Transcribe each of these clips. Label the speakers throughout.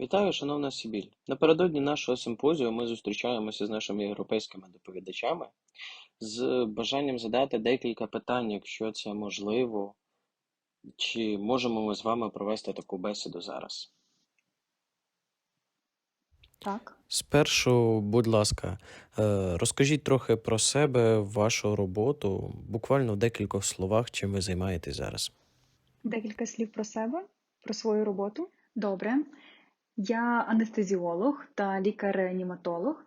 Speaker 1: Вітаю, шановна Сибіль. Напередодні нашого симпозію ми зустрічаємося з нашими європейськими доповідачами з бажанням задати декілька питань, якщо це можливо, чи можемо ми з вами провести таку бесіду зараз?
Speaker 2: Так.
Speaker 3: Спершу, будь ласка, е, розкажіть трохи про себе, вашу роботу, буквально в декількох словах, чим ви займаєтесь зараз.
Speaker 2: Декілька слів про себе, про свою роботу. Добре. Я анестезіолог та лікар-реаніматолог.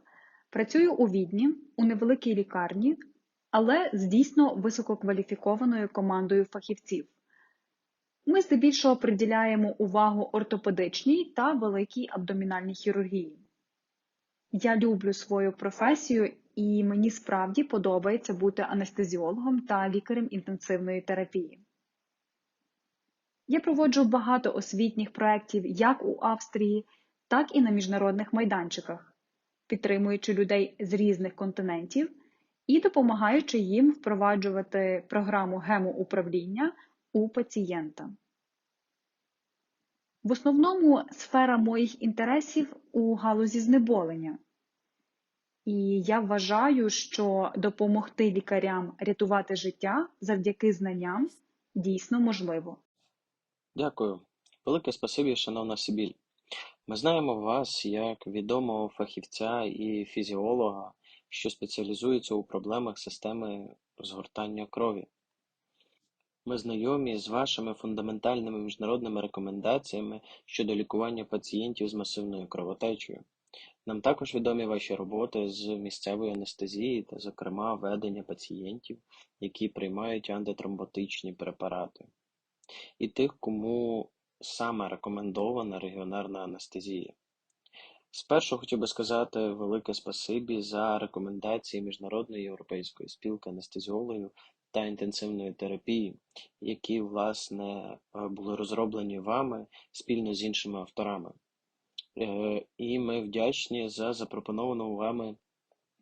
Speaker 2: Працюю у Відні у невеликій лікарні, але з дійсно висококваліфікованою командою фахівців. Ми здебільшого приділяємо увагу ортопедичній та великій абдомінальній хірургії. Я люблю свою професію і мені справді подобається бути анестезіологом та лікарем інтенсивної терапії. Я проводжу багато освітніх проєктів як у Австрії, так і на міжнародних майданчиках, підтримуючи людей з різних континентів і допомагаючи їм впроваджувати програму гемоуправління у пацієнта. В основному сфера моїх інтересів у галузі знеболення. І я вважаю, що допомогти лікарям рятувати життя завдяки знанням дійсно можливо.
Speaker 1: Дякую. Велике спасибі, шановна Сибіль. Ми знаємо вас як відомого фахівця і фізіолога, що спеціалізується у проблемах системи згортання крові. Ми знайомі з вашими фундаментальними міжнародними рекомендаціями щодо лікування пацієнтів з масивною кровотечею. Нам також відомі ваші роботи з місцевої анестезії та, зокрема, ведення пацієнтів, які приймають антитромботичні препарати, і тих, кому саме рекомендована регіонарна анестезія. Спершу хотів би сказати велике спасибі за рекомендації Міжнародної європейської спілки анестезіологів та інтенсивної терапії, які, власне, були розроблені вами спільно з іншими авторами. Е, І ми вдячні за запропоновану вами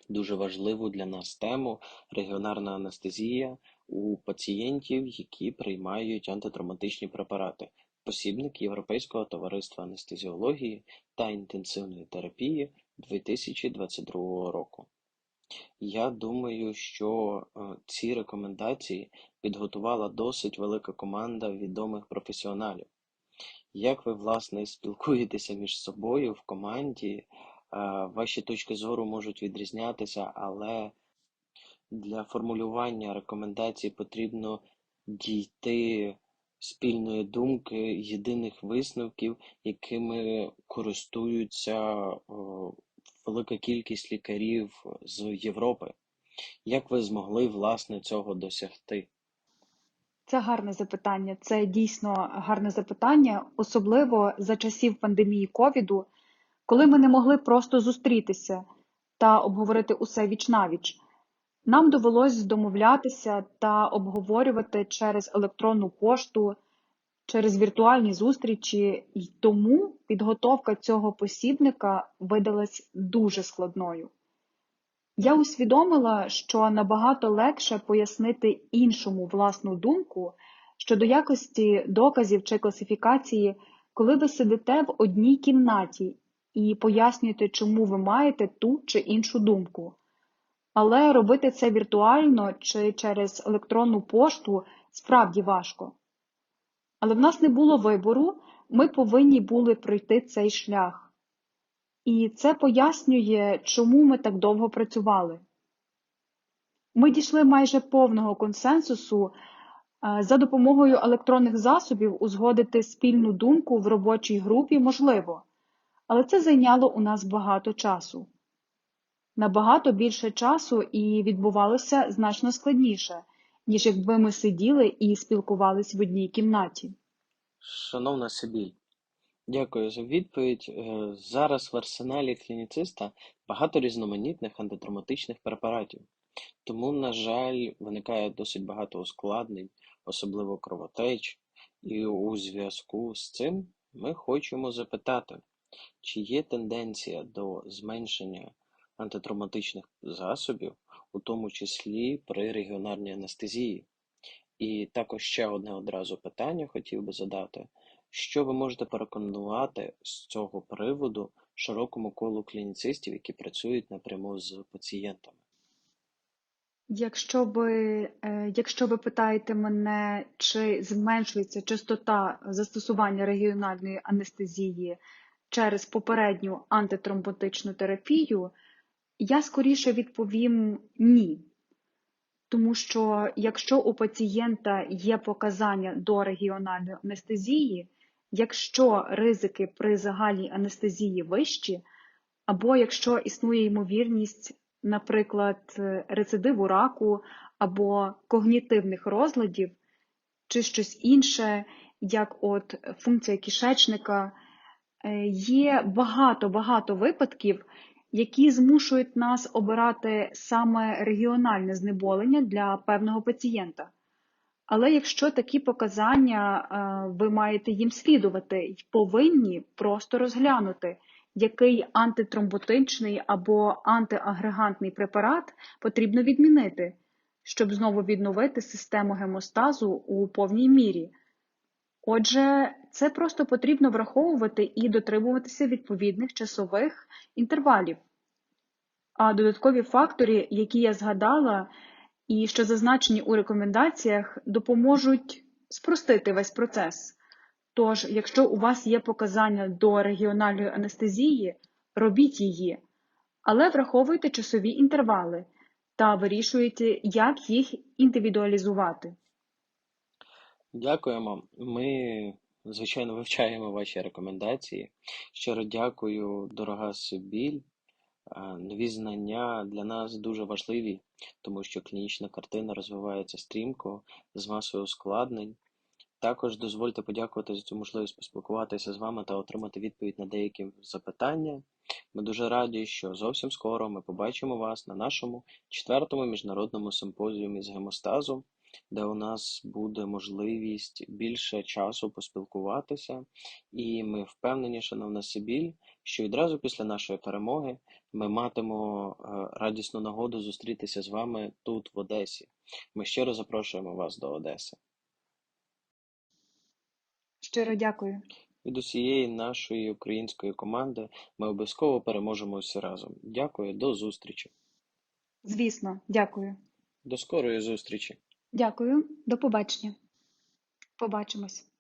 Speaker 1: дуже важливу для нас тему регіонарна анестезія у пацієнтів, які приймають антитравматичні препарати. Посібник Європейського товариства анестезіології та інтенсивної терапії 2022 року. Я думаю, що е, ці рекомендації підготувала досить велика команда відомих професіоналів. Як ви, власне, спілкуєтеся між собою в команді, е, ваші точки зору можуть відрізнятися, але для формулювання рекомендацій потрібно дійти спільної думки, єдиних висновків, якими користуються велика кількість лікарів з Європи. Як ви змогли, власне, цього досягти?
Speaker 2: Це гарне запитання. Це дійсно гарне запитання, особливо за часів пандемії ковіду, коли ми не могли просто зустрітися та обговорити усе віч-навіч. Нам довелось домовлятися та обговорювати через електронну пошту, через віртуальні зустрічі, і тому підготовка цього посібника видалась дуже складною. Я усвідомила, що набагато легше пояснити іншому власну думку щодо якості доказів чи класифікації, коли ви сидите в одній кімнаті і пояснюєте, чому ви маєте ту чи іншу думку. Але робити це віртуально чи через електронну пошту справді важко. Але в нас не було вибору, ми повинні були пройти цей шлях. І це пояснює, чому ми так довго працювали. Ми дійшли майже повного консенсусу е, за допомогою електронних засобів узгодити спільну думку в робочій групі можливо, але це зайняло у нас багато часу. Набагато більше часу і відбувалося значно складніше, ніж якби ми сиділи і спілкувались в одній кімнаті.
Speaker 1: Шановна Сибіль, дякую за відповідь. Е, Зараз в арсеналі клініциста багато різноманітних антитравматичних препаратів, тому, на жаль, виникає досить багато ускладнень, особливо кровотеч. І у зв'язку з цим ми хочемо запитати, чи є тенденція до зменшення антитравматичних засобів, у тому числі при регіонарній анестезії. І також ще одне одразу питання хотів би задати, Що ви можете порекомендувати з цього приводу широкому колу клініцистів, які працюють напряму з пацієнтами?
Speaker 2: Якщо ви, е, якщо ви питаєте мене, чи зменшується частота застосування регіональної анестезії через попередню антитромботичну терапію, я скоріше відповім ні. Тому що якщо у пацієнта є показання до регіональної анестезії, якщо ризики при загальній анестезії вищі, або якщо існує ймовірність, наприклад, рецидиву раку або когнітивних розладів, чи щось інше, як от функція кишечника, е, є багато-багато випадків, які змушують нас обирати саме регіональне знеболення для певного пацієнта. Але якщо такі показання е, ви маєте їм слідувати і повинні просто розглянути, який антитромботичний або антиагрегантний препарат потрібно відмінити, щоб знову відновити систему гемостазу у повній мірі. Отже, це просто потрібно враховувати і дотримуватися відповідних часових інтервалів. А додаткові фактори, які я згадала, і що зазначені у рекомендаціях, допоможуть спростити весь процес. Тож, якщо у вас є показання до регіональної анестезії, робіть її, але враховуйте часові інтервали та вирішуйте, як їх індивідуалізувати.
Speaker 1: Дякуємо. Ми, звичайно, вивчаємо ваші рекомендації. Щиро дякую, дорога Сибіль. Нові знання для нас дуже важливі, тому що клінічна картина розвивається стрімко, з масою ускладнень. Також дозвольте подякувати за цю можливість поспілкуватися з вами та отримати відповідь на деякі запитання. Ми дуже раді, що зовсім скоро ми побачимо вас на нашому четвертому міжнародному симпозіумі з гемостазу, де у нас буде можливість більше часу поспілкуватися. І ми впевнені, шановна Сибіль, що відразу після нашої перемоги ми матимемо е, радісну нагоду зустрітися з вами тут, в Одесі. Ми щиро запрошуємо вас до Одеси.
Speaker 2: Щиро дякую.
Speaker 1: Від усієї нашої української команди ми обов'язково переможемо всі разом. Дякую, до зустрічі.
Speaker 2: Звісно, дякую.
Speaker 1: До скорої зустрічі.
Speaker 2: Дякую, до побачення. Побачимось.